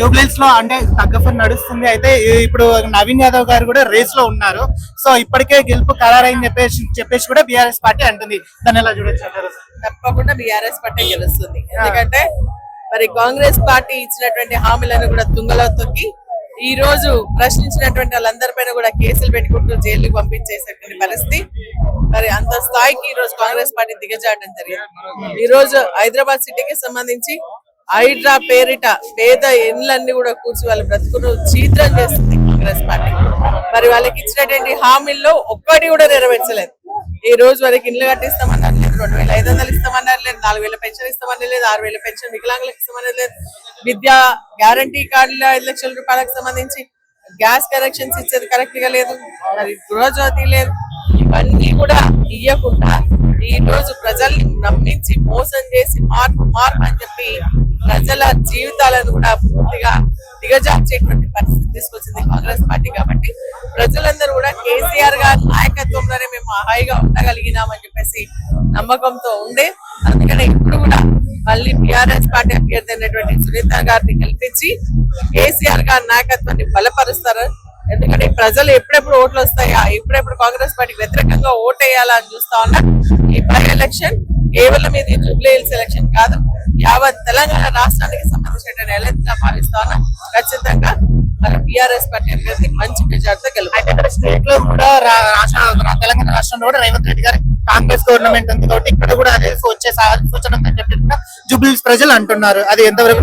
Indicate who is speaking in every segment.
Speaker 1: జూబ్లీస్లో అంటే తగ్గఫర్ నడుస్తుంది. అయితే ఇప్పుడు నవీన్ యాదవ్ గారు కూడా రేస్లో ఉన్నారు. సో ఇప్పటికే గెలుపు ఖరారైంది చెప్పేసి చెప్పేసి కూడా బీఆర్ఎస్ పార్టీ అంటుంది. దాన్ని ఎలా చూడొచ్చు
Speaker 2: తప్పకుండా బీఆర్ఎస్ పార్టీ గెలుస్తుంది. ఎందుకంటే మరి కాంగ్రెస్ పార్టీ ఇచ్చినటువంటి హామీలను కూడా తుంగలో తొక్కి ఈ రోజు ప్రశ్నించినటువంటి వాళ్ళందరిపైన కూడా కేసులు పెట్టుకుంటూ జైలుకి పంపించేసేటువంటి పరిస్థితి. మరి అంత స్థాయికి ఈ రోజు కాంగ్రెస్ పార్టీ దిగజాడడం జరిగింది. ఈ రోజు హైదరాబాద్ సిటీకి సంబంధించి హైడ్రా పేరిట పేద ఇండ్లన్నీ కూడా కూర్చి వాళ్ళ బ్రతుకును చీత్రం చేస్తుంది కాంగ్రెస్ పార్టీ. మరి వాళ్ళకి ఇచ్చినటువంటి హామీల్లో ఒక్కటి కూడా నెరవేర్చలేదు. ఈ రోజు వరకు ఇండ్లు కట్టిస్తామన్నారు లేదు రెండు వేల ఐదు వందలు ఇస్తామన్నారు లేదు నాలుగు వేల పెన్షన్ ఇస్తామని లేదు ఆరు వేల పెన్షన్ వికలాంగులకు ఇస్తామని లేదు. విద్యా గ్యారంటీ కార్డుల ఐదు లక్షల రూపాయలకు సంబంధించి గ్యాస్ కనెక్షన్స్ ఇచ్చేది కరెక్ట్గా లేదు మరి గృహజ్యోతి లేదు. ఇవన్నీ కూడా ఇవ్వకుండా ఈ రోజు ప్రజల్ని నమ్మించి దిగజార్చేటువంటి పరిస్థితి తీసుకొచ్చింది కాంగ్రెస్ పార్టీ కాబట్టి ప్రజలందరూ కూడా కేసీఆర్ గారి నాయకత్వంలోనే మేము హాయిగా ఉండగలిగినామని చెప్పేసి నమ్మకంతో ఉండే. అందుకనే ఇప్పుడు కూడా మళ్ళీ బీఆర్ఎస్ పార్టీ అభ్యర్థి అయినటువంటి సునీత గారిని గెలిపించి కేసీఆర్ గారి నాయకత్వాన్ని బలపరుస్తారు. ఎందుకంటే ప్రజలు ఎప్పుడెప్పుడు ఓట్లు వస్తాయా? ఎప్పుడెప్పుడు కాంగ్రెస్ పార్టీకి వ్యతిరేకంగా ఓటేయాలా అని చూస్తా ఉన్నా ఈ బై ఎలక్షన్ కేవలం ఇది జూబ్లీ హిల్స్ ఎలక్షన్ కాదు యావత్ మన బీఆర్ఎస్ పార్టీ అభ్యర్థి మంచి మెజార్టీతో గెలుపు.
Speaker 1: ఇక్కడ స్టేట్లో కూడా రాష్ట్ర తెలంగాణ రాష్ట్రంలో కూడా రేవంత్ రెడ్డి గారు కాంగ్రెస్ గవర్నమెంట్ ఉంది కాబట్టి ఇక్కడ కూడా అదే వచ్చే సూచన ఉందని చెప్పి జూబ్లీస్ ప్రజలు అంటున్నారు. అది ఎంతవరకు?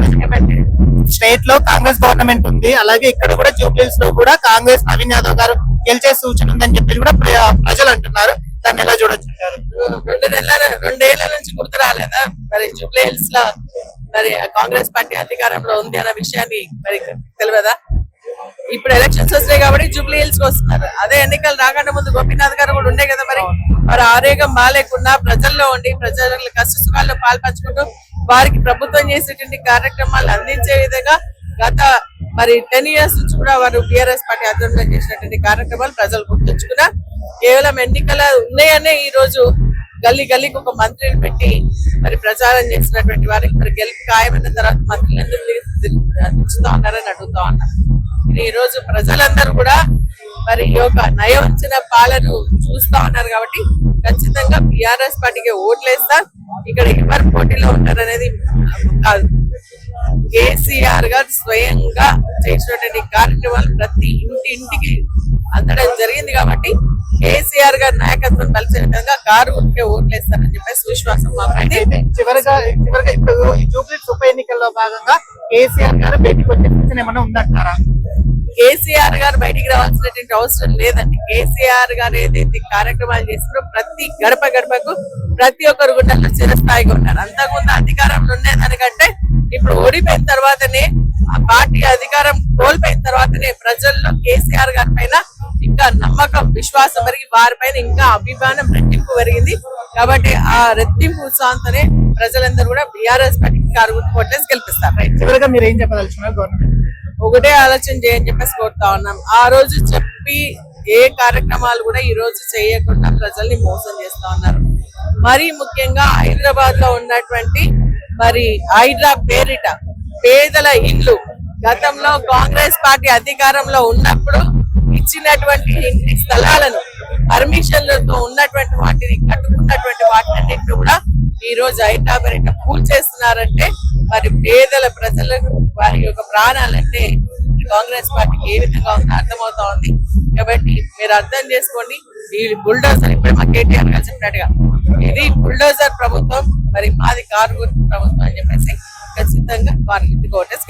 Speaker 1: స్టేట్లో కాంగ్రెస్ గవర్నమెంట్ ఉంది. అలాగే ఇక్కడ కూడా జూబ్లీస్లో కూడా కాంగ్రెస్ నవీన్ యాదవ్ గారు గెలిచే సూచన ఉందని చెప్పి కూడా ప్ర- ప్రజలు అంటున్నారు. దాన్ని ఎలా చూడొచ్చు?
Speaker 2: రెండు నెలల రెండేళ్ళ నుంచి గుర్తు రాలేదా? మరి జూబ్లీ హిల్స్లో మరి కాంగ్రెస్ పార్టీ అధికారంలో ఉంది అన్న విషయాన్ని మరి తెలియదా? ఇప్పుడు ఎలక్షన్స్ వస్తాయి కాబట్టి జూబ్లీ హిల్స్కి వస్తున్నారు. అదే ఎన్నికలు రాకుండా ముందు గోపీనాథ్ గారు కూడా ఉండే కదా మరి. వారు ఆరోగ్యం బాగాలేకుండా ప్రజల్లో ఉండి ప్రజల కష్ట సుఖాల్లో పాల్పంచుకుంటూ వారికి ప్రభుత్వం చేసేటువంటి కార్యక్రమాలు అందించే విధంగా గత మరి టెన్ ఇయర్స్ నుంచి కూడా వారు టీఆర్ఎస్ పార్టీ ఆధ్వర్యంలో చేసినటువంటి కార్యక్రమాలు ప్రజలు గుర్తుంచుకున్నా కేవలం ఎన్నికల ఉన్నాయనే ఈ రోజు గల్లీ గల్లీకి ఒక మంత్రిని పెట్టి మరి ప్రచారం చేసినటువంటి వారికి మరి గెలుపు ఖాయమైన తర్వాత మంత్రులు ఎందుకు ఉన్నారని అడుగుతా ఉన్నారు ఈ రోజు ప్రజలందరూ కూడా మరి ఈ యొక్క నయవంచిన పాలను చూస్తా ఉన్నారు కాబట్టి ఖచ్చితంగా బిఆర్ఎస్ పార్టీకి ఓట్లేస్తా ఇక్కడ ఎవరు పోటీలో ఉంటారనేది కాదు. కేసీఆర్ గారు స్వయంగా చేసినటువంటి కార్యక్రమాలు ప్రతి ఇంటి ఇంటికి అందడం జరిగింది కాబట్టి కేసీఆర్ గారి నాయకత్వం కలిసిన విధంగా కారు ఉంటే ఓట్లేస్తారని చెప్పేసి విశ్వాసం
Speaker 1: చివరిగా చివరిగా ఇప్పుడు ఈ జూబ్లీస్ ఉప ఎన్నికల్లో భాగంగా కేసీఆర్ గారు బయటకు వచ్చే ఏమైనా ఉందంటారా?
Speaker 2: కేసీఆర్ గారు బయటికి రావాల్సినటువంటి అవసరం లేదండి. కేసీఆర్ గారు ఏదైతే కార్యక్రమాలు చేస్తున్నారో ప్రతి గడప గడపకు ప్రతి ఒక్కరు గుండెల్లో చిరస్థాయిగా ఉన్నారు. అంతకుముందు అధికారంలో ఉండేదానికంటే ఇప్పుడు ఓడిపోయిన తర్వాతనే ఆ పార్టీ అధికారం కోల్పోయిన తర్వాతనే ప్రజల్లో కేసీఆర్ గారి పైన ఇంకా నమ్మకం విశ్వాసం పెరిగి వారిపైన ఇంకా అభిమానం రెట్టింపు పెరిగింది. కాబట్టి ఆ రెట్టింపు ఉత్సాహంతోనే ప్రజలందరూ కూడా బీఆర్ఎస్ పార్టీకి కారు గెలిపిస్తారు.
Speaker 1: చివరిగా మీరు ఏం చెప్పదలుచున్నారు గవర్నమెంట్?
Speaker 2: ఒకటే ఆలోచన చేయని చెప్పేసి కోరుతా ఉన్నాం. ఆ రోజు చెప్పి ఏ కార్యక్రమాలు కూడా ఈ రోజు చేయకుండా ప్రజల్ని మోసం చేస్తా ఉన్నారు. మరీ ముఖ్యంగా హైదరాబాద్లో ఉన్నటువంటి మరి హైడ్రా పేరిట పేదల ఇల్లు. గతంలో కాంగ్రెస్ పార్టీ అధికారంలో ఉన్నప్పుడు ఇచ్చినటువంటి ఇంటి స్థలాలను పర్మిషన్లతో ఉన్నటువంటి వాటిని కట్టుకున్నటువంటి వాటిని కూడా ఈ రోజు హైడ్రా పేరిట పూల్ చేస్తున్నారంటే మరి పేదల ప్రజలకు వారి యొక్క ప్రాణాలంటే కాంగ్రెస్ పార్టీకి ఏ విధంగా ఉందో అర్థమవుతా ఉంది. కాబట్టి మీరు అర్థం చేసుకోండి. ఈ బుల్డోజర్ ఇప్పుడు మా కేటీఆర్ గారు చెప్పినట్టుగా ఇది బుల్డోజర్ ప్రభుత్వం మరి మాది కారు ప్రభుత్వం అని చెప్పేసి ఖచ్చితంగా కారు ఇంటికి ఓటేసి